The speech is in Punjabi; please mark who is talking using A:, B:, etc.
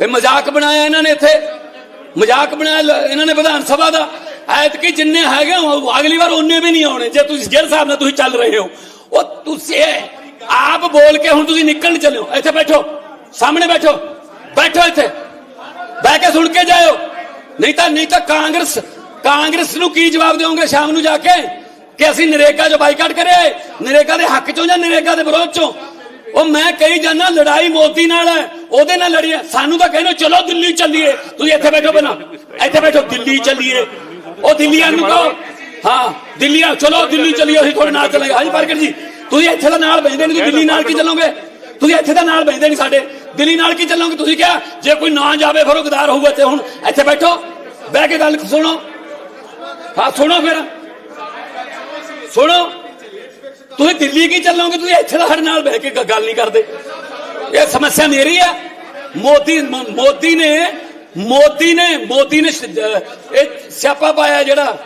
A: ਇਹ ਮਜ਼ਾਕ ਬਣਾਇਆ ਇਹਨਾਂ ਨੇ ਇੱਥੇ। ਮਜ਼ਾਕ ਬਣਾਇਆ ਇਹਨਾਂ ਨੇ ਵਿਧਾਨ ਸਭਾ ਦਾ। ਐਤਕੀ ਜਿੰਨੇ ਹੈਗੇ ਉਹ ਅਗਲੀ ਵਾਰ ਉਹਨੇ ਵੀ ਨਹੀਂ ਆਉਣੇ। ਜੇ ਤੁਸੀਂ ਜਿਹੜੇ ਹਿਸਾਬ ਨਾਲ ਤੁਸੀਂ ਚੱਲ ਰਹੇ ਹੋ। ਉਹ ਤੁਸੀਂ ਆਪ ਬੋਲ ਕੇ ਹੁਣ ਤੁਸੀਂ ਨਿਕਲਣ ਚੱਲਿਓ ਇੱਥੇ ਬੈਠੋ। ਸਾਹਮਣੇ ਬੈਠੋ। ਬੈਠੋ ਇੱਥੇ। ਬਹਿ ਕੇ ਸੁਣ ਕੇ ਜਾਇਓ। ਨਹੀਂ ਤਾਂ ਨਹੀਂ ਤਾਂ ਕਾਂਗਰਸ ਕਾਂਗਰਸ ਨੂੰ ਕੀ ਜਵਾਬ ਦਿਓਗੇ ਸ਼ਾਮ ਨੂੰ ਜਾ ਕੇ? ਕਿ ਅਸੀਂ ਨਰੇਗਾ ਜੋ ਬਾਈਕਾਟ ਕਰੇ ਨਰੇਗਾ ਦੇ ਹੱਕ ਚੋਂ ਜਾਂ ਨਰੇਗਾ ਦੇ ਵਿਰੋਧ ਚੋਂ? ਉਹ ਮੈਂ ਕਹੀ ਜਾਨਾ ਲੜਾਈ ਮੋਦੀ ਨਾਲ ਹੈ। ਉਹਦੇ ਨਾਲ ਲੜੀਏ ਸਾਨੂੰ ਤਾਂ ਕਹਿੰਦੇ ਚਲੋ ਦਿੱਲੀ ਚੱਲੀਏ ਤੁਸੀਂ ਇੱਥੇ ਬੈਠੋ ਬਣਾ ਇੱਥੇ ਬੈਠੋ ਦਿੱਲੀ ਚੱਲੀਏ ਉਹ ਦਿੱਲੀਆਂ ਨੂੰ ਕਹੋ ਹਾਂ ਦਿੱਲੀ ਆ ਚਲੋ ਦਿੱਲੀ ਚੱਲੀਏ ਅਸੀਂ ਤੁਹਾਡੇ ਨਾਲ ਚੱਲਾਂਗੇ ਹਾਂਜੀ ਪਾਰਕਰ ਜੀ ਤੁਸੀਂ ਇੱਥੇ ਦਾ ਨਾਲ ਬੈਠਦੇ ਨਹੀਂ ਤੁਸੀਂ ਦਿੱਲੀ ਨਾਲ ਕੀ ਚੱਲੋਗੇ ਤੁਸੀਂ ਇੱਥੇ ਦਾ ਨਾਲ ਬੈਠਦੇ ਨਹੀਂ ਸਾਡੇ ਦਿੱਲੀ ਨਾਲ ਕੀ ਚੱਲੋਗੇ ਤੁਸੀਂ ਕਿਹਾ ਜੇ ਕੋਈ ਨਾ ਜਾਵੇ ਫਿਰ ਉਹ ਗਦਾਰ ਹੋਊਗਾ ਤੇ ਹੁਣ ਇੱਥੇ ਬੈਠੋ ਬਹਿ ਕੇ ਗੱਲ ਸੁਣੋ ਹਾਂ ਸੁਣੋ ਫਿਰ ਸੁਣੋ ਤੁਸੀਂ ਦਿੱਲੀ ਕੀ ਚੱਲੋਗੇ ਤੁਸੀਂ ਇੱਥੇ ਦਾ ਸਾਡੇ ਨਾਲ ਬਹਿ ਕੇ ਗ- ਗੱਲ ਨਹੀਂ ਕਰਦੇ ਇਹ ਸਮੱਸਿਆ ਮੇਰੀ ਮੋਦੀ ਮੋਦੀ ਨੇ ਮੋਦੀ ਨੇ ਮੋਦੀ ਨੇ ਇਹ ਸਿਆਪਾ ਪਾਇਆ ਜਿਹੜਾ।